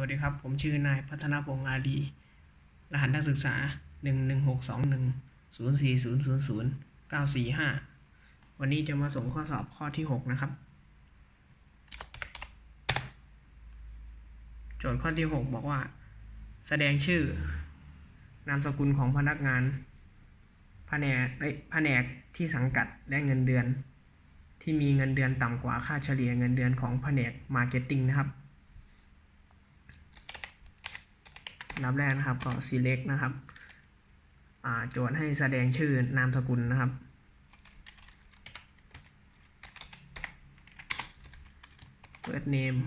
วัสดีครับ ผมชื่อนายพัฒนาพงษ์อาดี รหัสนักศึกษา 1 1 6 2 1 0 4 0 0 0 9 4 5 วันนี้จะมาส่งข้อสอบข้อที่ 6 นะครับ โจทย์ข้อที่ 6 บอกว่า แสดงชื่อ นามสกุลของพนักงานแผนกแผนกที่สังกัดและเงินเดือน ที่มีเงินเดือนต่ำกว่าค่าเฉลี่ยเงินเดือนของแผนกมาร์เก็ตติ้งนะครับ อับแรกนะครับก็ select นะครับโจทย์ให้แสดงชื่อนามสกุลนะครับ first name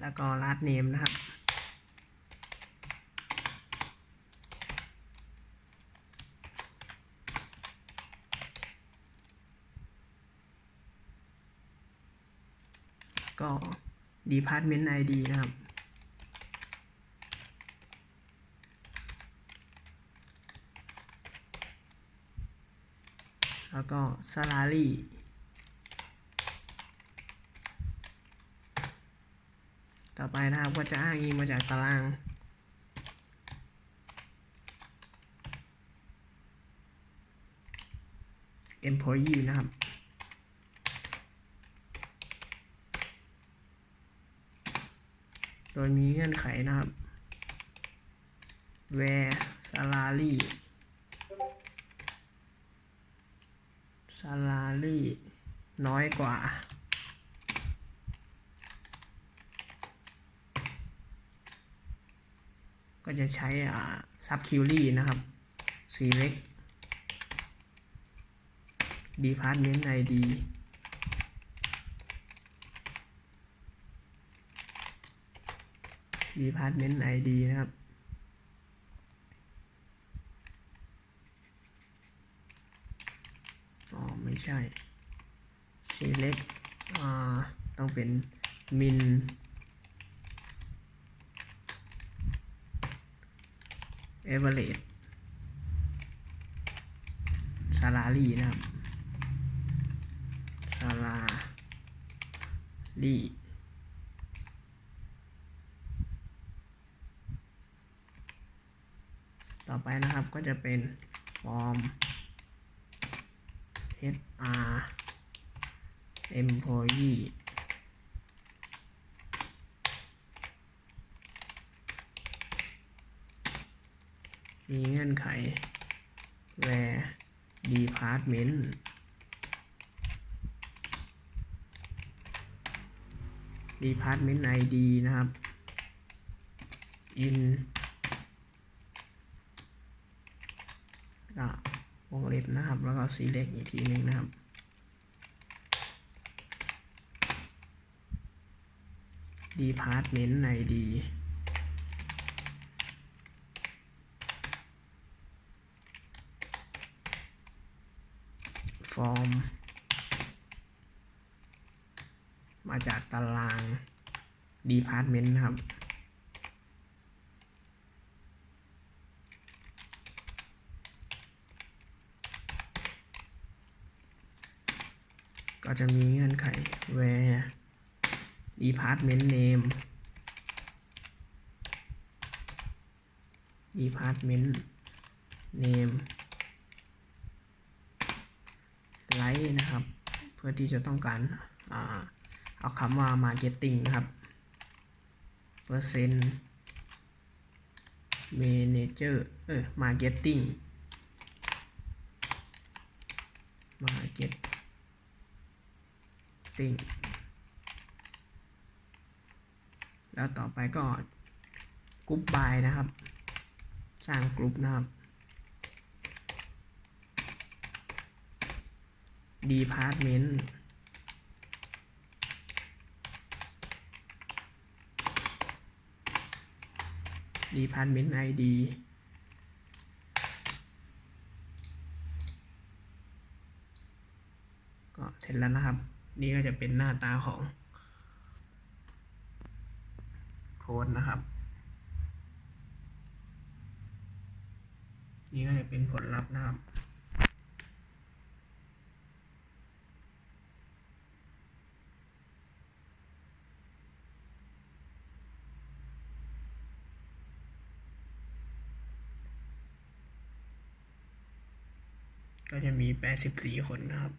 แล้วก็ last name นะครับ ก็ department ID นะครับ แล้วก็ salary ต่อไปนะครับก็จะอ้างอิงมาจากตาราง employee นะครับ ดยมีเงื่อนไขนะครับ where salary salary น้อยกว่า ก็จะใช้อ่า sub query นะครับ select department ID department ID นะครับอ๋อไม่ใช่ select อ่าต้องเป็น min average salary นะครับ salary ต่อไปนะครับก็จะเป็น form HR employee มีเงื่อนไข where department department ID นะครับ in ก็วงเล็บนะครับ แล้วก็ select อีกทีหนึ่งนะครับ department ID ฟอร์ม มาจากตาราง department นะครับ ก็จะมีเงื่อนไข where department name department name ไลท์นะครับ เพื่อที่จะต้องการอเอาคำว่า marketing นะครับเปอร์เซ็นต์ manager เออ marketing marketing แล้วต่อไปก็กรุ๊ปบายนะครับ สร้างกรุ๊ปนะครับ department department ID ก็เสร็จแล้วนะครับ นี่ก็จะเป็นหน้าตาของโค้ดนะครับ นี่ก็จะเป็นผลลัพธ์นะครับก็จะมี 84 คนนะครับ